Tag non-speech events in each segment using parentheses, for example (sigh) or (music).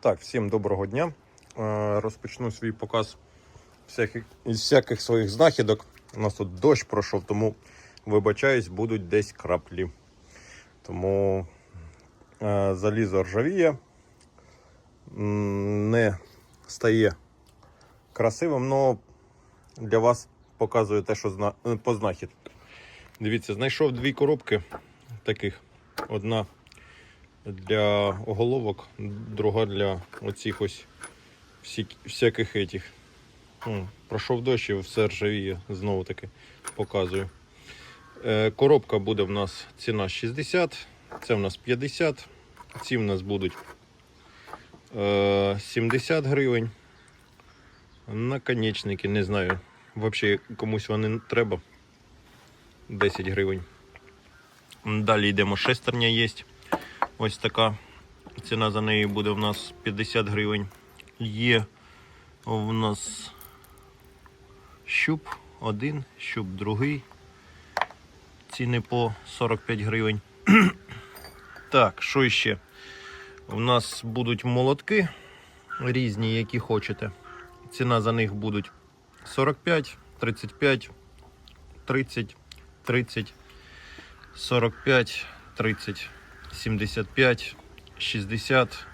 Так, всім доброго дня. Е, Розпочну свій показ всяких, всяких своїх знахідок. У нас тут дощ пройшов, тому вибачаюсь, будуть десь краплі. Тому е, залізо ржавіє, не стає красивим, але для вас показую те, що зна... по знахідках. Дивіться, знайшов дві коробки таких. Одна для оголовок, друга для оцих ось всяких етіх. Пройшов дощ і все ржавіє, знову таки показую. Е, коробка буде в нас ціна 60, це в нас 50, ці в нас будуть е, 70 гривень. Наконечники, не знаю. Взагалі комусь вони треба. 10 гривень. Далі йдемо шестерня є. Ось така. Ціна за неї буде в нас 50 гривень. Є в нас щуп один, щуп другий. Ціни по 45 гривень. (clears throat) так, що ще? У нас будуть молотки різні, які хочете. Ціна за них будуть 45, 35, 30, 30, 45, 30. 75, 60,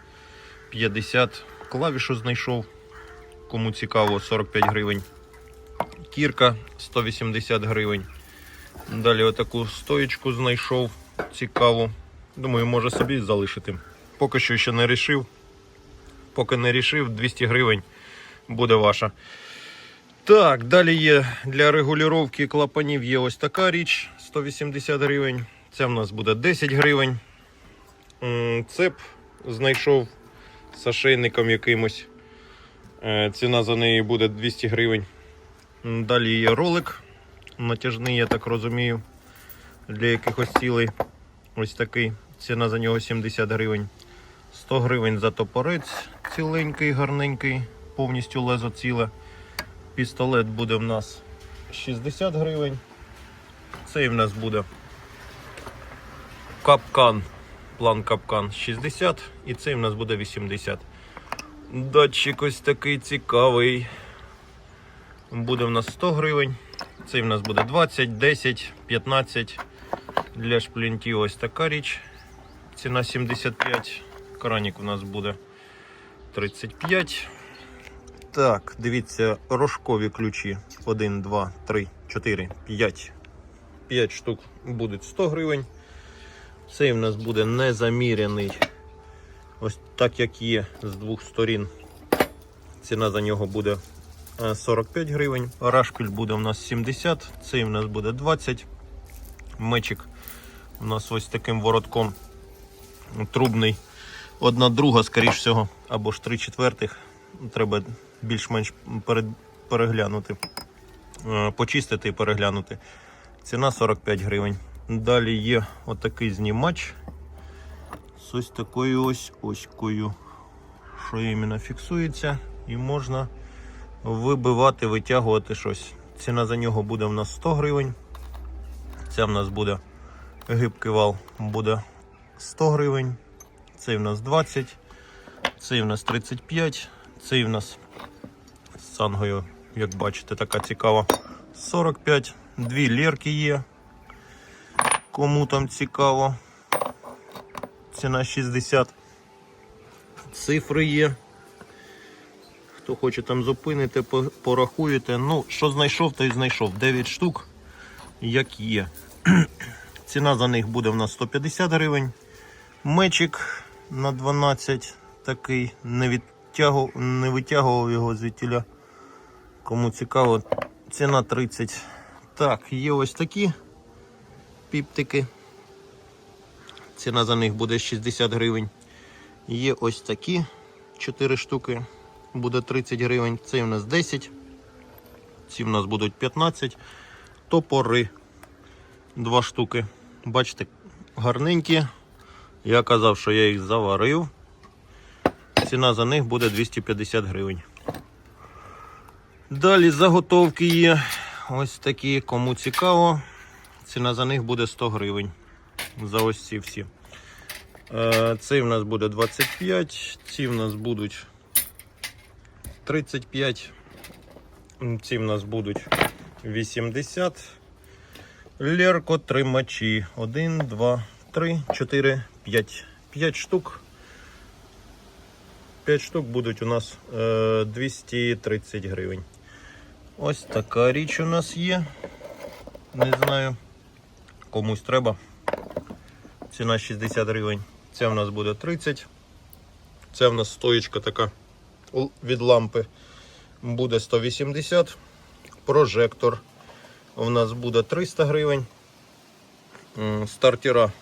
50. Клавішу знайшов. Кому цікаво, 45 гривень. Кірка 180 гривень. Далі отаку стоєчку знайшов. Цікаву. Думаю, може собі залишити. Поки що ще не рішив. Поки не рішив, 200 гривень буде ваша. Так, далі є для регулювання клапанів є ось така річ 180 гривень. Це в нас буде 10 гривень. Цеп знайшов з ошейником якимось. Е, Ціна за неї буде 200 гривень. Далі є ролик натяжний, я так розумію, для якихось цілей. Ось такий. Ціна за нього 70 гривень. 100 гривень за топорець ціленький, гарненький, повністю лезо ціле. Пістолет буде в нас 60 гривень. Цей в нас буде капкан план капкан 60 і цей в нас буде 80. Датчик ось такий цікавий. Буде в нас 100 гривень. Цей в нас буде 20, 10, 15. Для шплінтів ось така річ. Ціна 75. Краник у нас буде 35. Так, дивіться, рожкові ключі. 1, 2, 3, 4, 5. 5 штук будуть 100 гривень. Цей в нас буде незаміряний. Ось так як є з двох сторін. Ціна за нього буде е, 45 гривень. Рашпіль буде у нас 70, цей в нас буде 20. Мечик у нас ось таким воротком трубний. Одна друга, скоріш всього, або ж три четвертих. Треба більш-менш переглянути, Е, почистити і переглянути. Ціна 45 гривень. Далі є отакий знімач з ось такою ось оською, що іменно фіксується, і можна вибивати, витягувати щось. Ціна за нього буде в нас 100 гривень. Ця в нас буде гибкий вал, буде 100 гривень. Цей в нас 20, цей в нас 35, цей в нас з сангою, як бачите, така цікава. 45, дві лірки є. Кому там цікаво. Ціна 60. Цифри є. Хто хоче там зупинити, порахуєте. Ну, що знайшов, то й знайшов. 9 штук, як є. (clears throat) Ціна за них буде в нас 150 гривень. Мечик на 12 такий. Не, відтягу, не витягував його звідтіля. Кому цікаво, ціна 30. Так, є ось такі піптики. Ціна за них буде 60 гривень. Є ось такі 4 штуки, буде 30 гривень. Цей у нас 10. Ці в нас будуть 15. Топори 2 штуки. Бачите, гарненькі. Я казав, що я їх заварив. Ціна за них буде 250 гривень. Далі заготовки є. Ось такі, кому цікаво. Ціна за них буде 100 гривень. За ось ці всі. Е, Цей в нас буде 25, ці в нас будуть 35, ці в нас будуть 80. Лерко тримачі. 1, 2, 3, 4, 5. 5 штук. 5 штук будуть у нас е, 230 гривень. Ось така річ у нас є. Не знаю, комусь треба. Ціна 60 гривень. Ця в нас буде 30. Це в нас стоїчка така від лампи. Буде 180. Прожектор у нас буде 300 гривень. Стартера.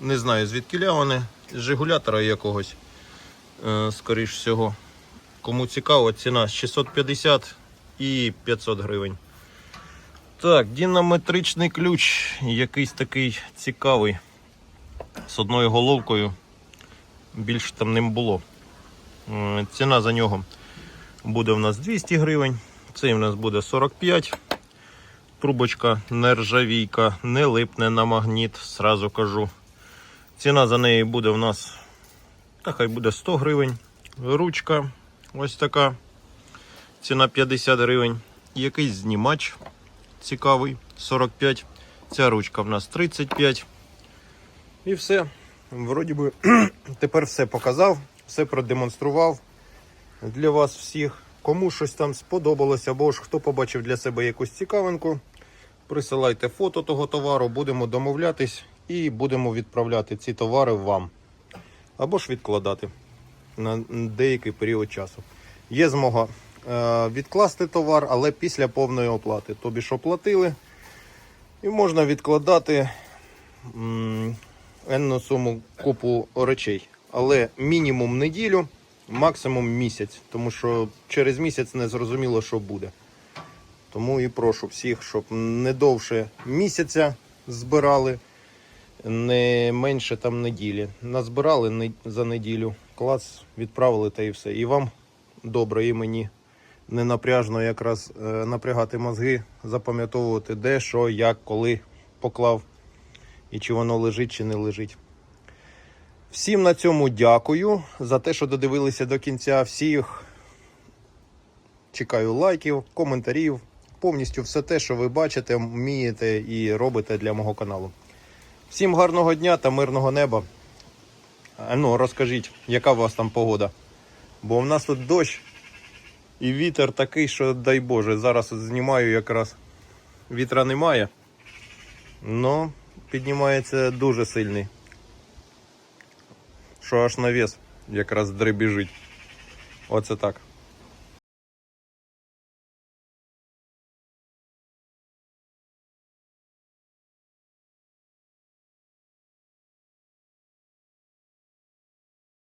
Не знаю звідки вони. З Жигулятора якогось. Е, Скоріш всього. Кому цікаво, ціна 650 і 500 гривень. Так, дінаметричний ключ. Якийсь такий цікавий. З одною головкою. Більше там ним було. Е, Ціна за нього буде в нас 200 гривень. Цей в нас буде 45. Трубочка нержавійка, не липне на магніт, сразу кажу. Ціна за неї буде в нас, та хай буде 100 гривень. Ручка ось така. Ціна 50 гривень. Якийсь знімач цікавий, 45. Ця ручка в нас 35. І все. Вроді би, (clears throat) тепер все показав, все продемонстрував для вас всіх. Кому щось там сподобалось, або ж хто побачив для себе якусь цікавинку, присилайте фото того товару, будемо домовлятись і будемо відправляти ці товари вам. Або ж відкладати на деякий період часу. Є змога відкласти товар, але після повної оплати. Тобі ж оплатили, і можна відкладати енну суму купу речей. Але мінімум неділю, максимум місяць, тому що через місяць не зрозуміло, що буде. Тому і прошу всіх, щоб не довше місяця збирали, не менше там неділі. Назбирали за неділю, клас відправили та і все. І вам добре, і мені не напряжно якраз е, напрягати мозги, запам'ятовувати де, що, як, коли поклав і чи воно лежить, чи не лежить. Всім на цьому дякую за те, що додивилися до кінця. Всіх чекаю лайків, коментарів, повністю все те, що ви бачите, вмієте і робите для мого каналу. Всім гарного дня та мирного неба. Ну, розкажіть, яка у вас там погода? Бо в нас тут дощ і вітер такий, що дай Боже, зараз знімаю якраз вітра немає. але піднімається дуже сильний. Що аж навіс якраз дребіжить. Оце так.